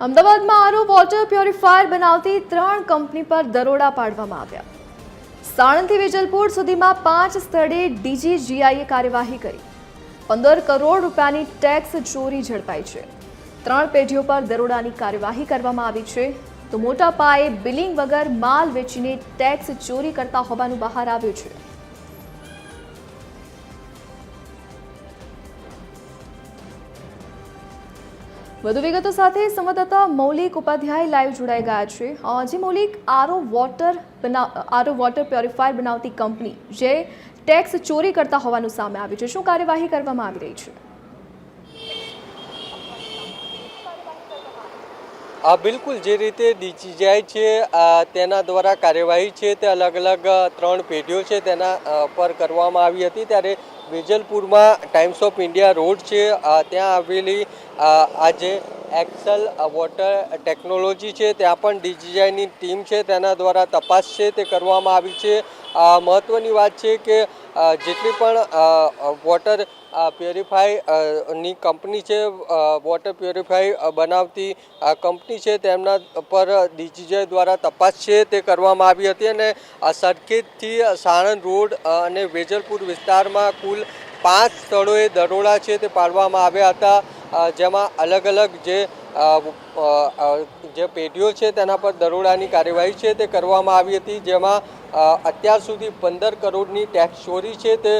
અમદાવાદમાં આરો water purifier બનાવતી ત્રણ કંપની પર દરોડા પાડવામાં આવ્યા. સાણંદથી વેજલપુર સુધીમાં પાંચ સ્થળે ડીજીજીઆઈએ કાર્યવાહી કરી. પંદર કરોડ રૂપિયાની ટેક્સ ચોરી ઝડપાઈ છે. ત્રણ પેઢીઓ પર દરોડાની કાર્યવાહી કરવામાં આવી છે. તો મોટા પાયે બિલિંગ વગર માલ વેચીને ટેક્સ ચોરી કરતા હોવાનું બહાર આવ્યું છે. વધુ વિગતો સાથે સંવાદદાતા મૌલિક ઉપાધ્યાય લાઈવ જોડાઈ ગયા છે. જે મૌલિક, આરો વોટર બનાવ આરો વોટર પ્યોરિફાયર બનાવતી કંપની જે ટેક્સ ચોરી કરતા હોવાનું સામે આવ્યું છે. શું કાર્યવાહી કરવામાં આવી રહી છે? આ બિલકુલ જે રીતે ડીજીઆઈ છે તેના દ્વારા કાર્યવાહી છે, તે અલગ અલગ ત્રણ પેઢીઓ છે તેના પર કરવામાં આવી હતી. ત્યારે વેજલપુરમાં ટાઈમ્સ ઓફ ઇન્ડિયા રોડ છે ત્યાં આવેલી આજે એક્સલ વોટર ટેકનોલોજી છે, ત્યાં પણ ડીજીઆઈની ટીમ છે, તેના દ્વારા તપાસ છે, તે કરવામાં આવી છે. મહત્ત્વની વાત છે કે જેટલી પણ વોટર પ્યોરિફાઈ ની કંપની છે વોટર પ્યોરિફાઈ બનાવતી કંપની છે, તેમના પર ડીજીજે દ્વારા તપાસ છે, તે કરવામાં આવી હતી અને સરખેજથી સાણંદ રોડ અને વેજલપુર વિસ્તારમાં કુલ પાંચ સ્થળોએ દરોડા છે, તે પાડવામાં આવ્યા હતા. જેમાં અલગ અલગ જે જે પેઢીઓ છે તેના પર દરોડાની કાર્યવાહી છે તે કરવામાં આવી હતી, જેમાં અત્યાર સુધી પંદર કરોડની ટેક્સ ચોરી છે તે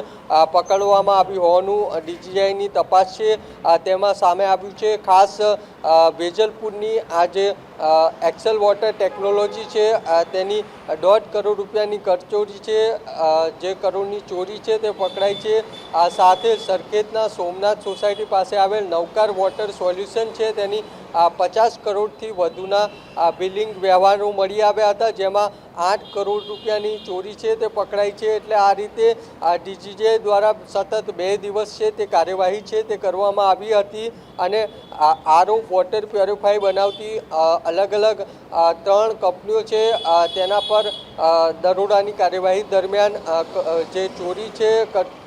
પકડવામાં આવી હોવાનું ડીજીઆઈની તપાસ છે તેમાં સામે આવ્યું છે, ખાસ વેજલપુરની આ જે એક્સેલ વોટર ટેકનોલોજી છે તેની દોઢ કરોડ રૂપિયાની કરચોરી છે જે કરોડની ચોરી છે તે પકડાઈ છે, આ સાથે સરખેજના સોમનાથ સોસાયટી પાસે આવેલ નવકાર વોટર સોલ્યુશન છે તેની પચાસ કરોડથી વધુના બિલિંગ વ્યવહારો મળી આવ્યા હતા, જેમાં આઠ કરોડ રૂપિયાની ચોરી છે, તે પકડાઈ છે, એટલે આ રીતે આ ડીજીજે દ્વારા સતત બે દિવસ છે, તે કાર્યવાહી છે, તે કરવામાં આવી હતી અને આરો વોટર પ્યોરિફાઈ બનાવતી અલગ અલગ ત્રણ કંપનીઓ છે તેના પર દરોડાની કાર્યવાહી દરમિયાન જે ચોરી છે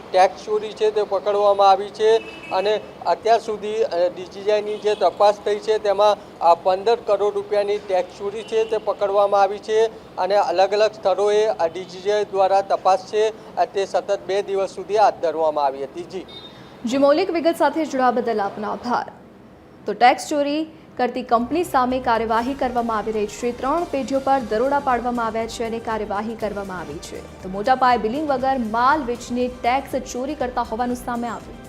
ટેક્સ ચોરી છે તે પકડવામાં આવી છે અને અત્યાર સુધી ડીજીઆઈની જે તપાસ થઈ છે તેમાં આ પંદર કરોડ રૂપિયાની ટેક્સ ચોરી છે તે પકડવામાં આવી છે અને અલગ અલગ સ્થળોએ આ ડીજીઆઈ દ્વારા તપાસ છે તે સતત બે દિવસ સુધી હાથ ધરવામાં આવી હતી. જી. જે, મૌલિક વિગત સાથે જોડાવા બદલ આપનો આભાર. તો ટેક્સ ચોરી કરતી કંપની સામે કાર્યવાહી કરવામાં આવી રહી છે. ત્રણ પેઢીઓ પર દરોડા પાડવામાં આવ્યા છે અને કાર્યવાહી કરવામાં આવી છે. તો મોટા પાયે બિલિંગ વગર માલ વેચીને ટેક્સ ચોરી કરતા હોવાનું સામે આવ્યું.